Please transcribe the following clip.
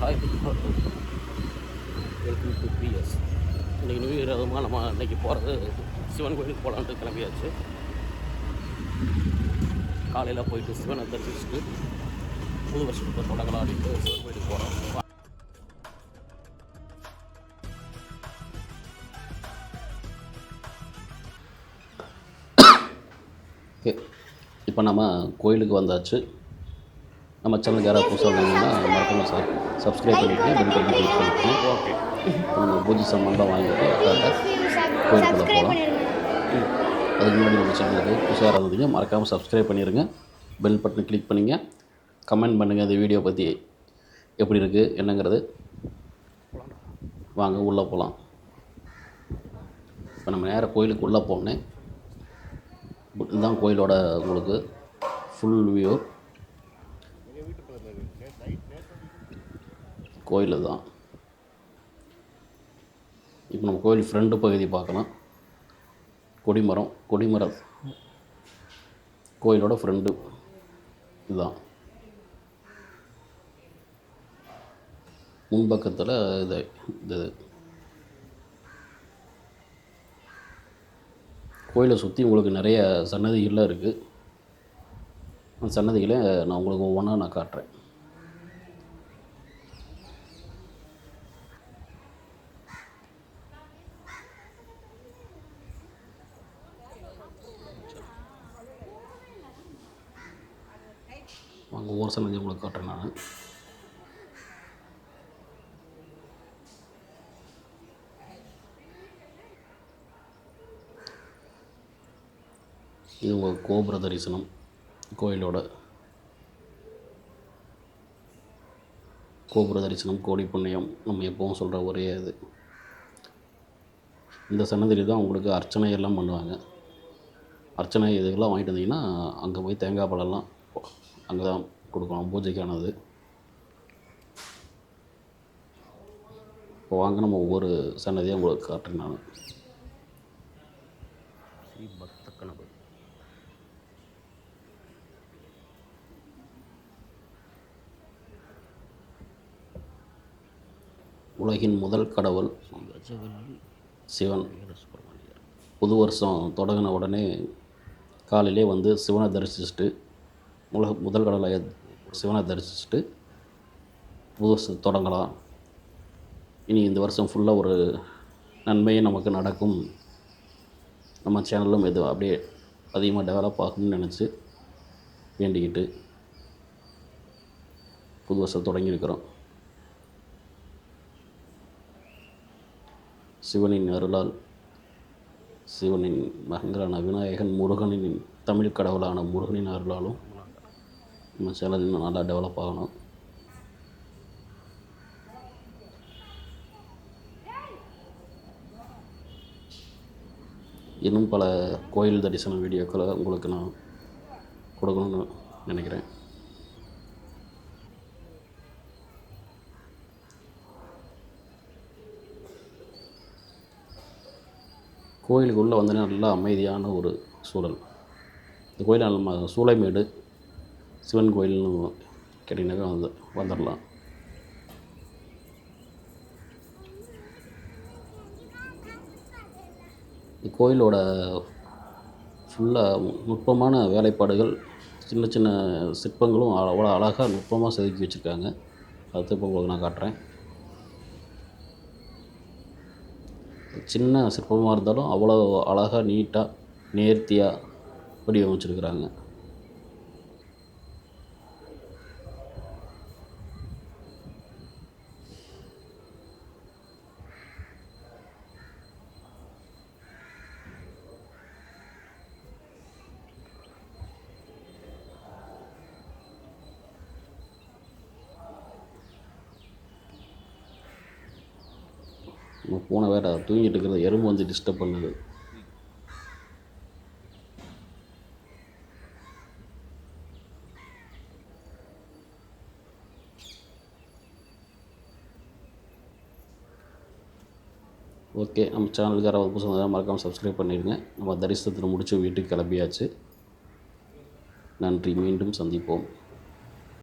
Hi welcome to PS இன்றைக்கி new year அதுமாக நம்ம இன்றைக்கி போகிறது சிவன் கோயிலுக்கு போகலான்ட்டு கிளம்பியாச்சு. காலையில் போயிட்டு சிவனை தரிசிச்சுட்டு புது வருஷத்துக்கு தொடங்கலாம் அப்படின்ட்டு சிவன் கோயிலுக்கு போகிறோம் இப்போ நம்ம கோயிலுக்கு வந்தாச்சு. நம்ம சேனலுக்கு யாராவது புதுசாக வந்தீங்கன்னா மறக்காம சார் சப்ஸ்கிரைப் பண்ணிவிட்டு பெல் பட்டன் கிளிக் இப்போ நம்ம பூஜை சாமான்லாம் வாங்கிட்டு கரெக்டாக கோயிலுக்குள்ளே போகலாம். அதுக்கு முன்னாடி நம்ம சேனலுக்கு புதுசாக இருந்தீங்க மறக்காமல் சப்ஸ்கிரைப் பண்ணிடுங்க பெல் பட்டன் கிளிக் பண்ணிங்க. கமெண்ட் பண்ணுங்கள் இந்த வீடியோ பற்றி எப்படி இருக்குது என்னங்கிறது. வாங்க உள்ளே போகலாம் இப்போ நம்ம நேராக கோயிலுக்கு உள்ளே போனேன். இதுதான் கோயிலோட உங்களுக்கு ஃபுல் வியூ கோயில் தான் இப்போ நம்ம கோயில் ஃப்ரெண்டு பகுதி பார்க்கலாம். கொடிமரம் கொடிமரம் கோயிலோட ஃப்ரெண்டு இதுதான் முன்பக்கத்தில் இது இது. கோயிலை சுற்றி உங்களுக்கு நிறைய சன்னதிகள்லாம் இருக்குது அந்த சன்னதிகளை நான் உங்களுக்கு ஒவ்வொன்றா நான் காட்டுறேன். வாங்க ஒவ்வொரு சன்னதி உங்களுக்கு காட்டுறேன் நான். இது உங்கள் கோபுர தரிசனம் கோயிலோட. கோபுர தரிசனம் கோடி புண்ணியம் நம்ம எப்பவும் சொல்கிற ஒரே இது. இந்த சன்னதியில் தான் உங்களுக்கு அர்ச்சனை எல்லாம் பண்ணுவாங்க. அர்ச்சனை இதுக்கெல்லாம் வாங்கிட்டு வந்தீங்கன்னா அங்கே போய் தேங்காய் பழம்லாம் அங்கே தான் கொடுக்கணும் பூஜைக்கானது. இப்போ வாங்க நம்ம ஒவ்வொரு சன்னதியாக உங்களுக்கு காட்டுறேன் நான். ஸ்ரீ பக்த கணபதி உலகின் முதல் கடவுள் சிவன். புது வருஷம் தொடங்கின உடனே காலையிலே வந்து சிவனை தரிசிச்சுட்டு உலக முதல் கடவுளை சிவனை தரிசிச்சுட்டு புது தொடங்கலாம். இனி இந்த வருஷம் ஃபுல்லாக ஒரு நன்மையே நமக்கு நடக்கும். நம்ம சேனலும் இது அப்படியே அதிகமாக டெவலப் ஆகும்னு நினச்சி வேண்டிக்கிட்டு புது வருஷம் தொடங்கியிருக்கிறோம். சிவனின் அருளால் சிவனின் மகங்களான விநாயகன் முருகனின் தமிழ் கடவுளான முருகனின் அருளாலும் நம்ம சேலம் இன்னும் நல்லா டெவலப் ஆகணும். இன்னும் பல கோயில் தரிசன வீடியோக்களை உங்களுக்கு நான் கொடுக்கணும்னு நினைக்கிறேன். கோயிலுக்கு உள்ளே வந்து நல்லா அமைதியான ஒரு சூழல். இந்த கோயில் நம்ம சூளைமேடு சிவன் கோயில்னு கேட்டிங்கனாக்கா வந்து வந்துடலாம். கோயிலோட ஃபுல்லாக நுட்பமான வேலைப்பாடுகள் சின்ன சின்ன சிற்பங்களும் அவ்வளோ அழகாக நுட்பமாக செதுக்கி வச்சுருக்காங்க. அது இப்போ உங்களுக்கு நான் காட்டுறேன். சின்ன சிற்பமாக இருந்தாலும் அவ்வளோ அழகாக நீட்டாக நேர்த்தியாக வடிவமைச்சிருக்கிறாங்க. நம்ம பூனை வேறு தூங்கிட்டு இருக்கிறது எறும்பு வந்து டிஸ்டர்ப் பண்ணுது. ஓகே நம்ம சேனலுக்கு யாராவது புதுசாக மறக்காமல் சப்ஸ்கிரைப் பண்ணிடுங்க. நம்ம தரிசனத்தில் முடித்து வீட்டுக்கு கிளம்பியாச்சு. நன்றி மீண்டும் சந்திப்போம்.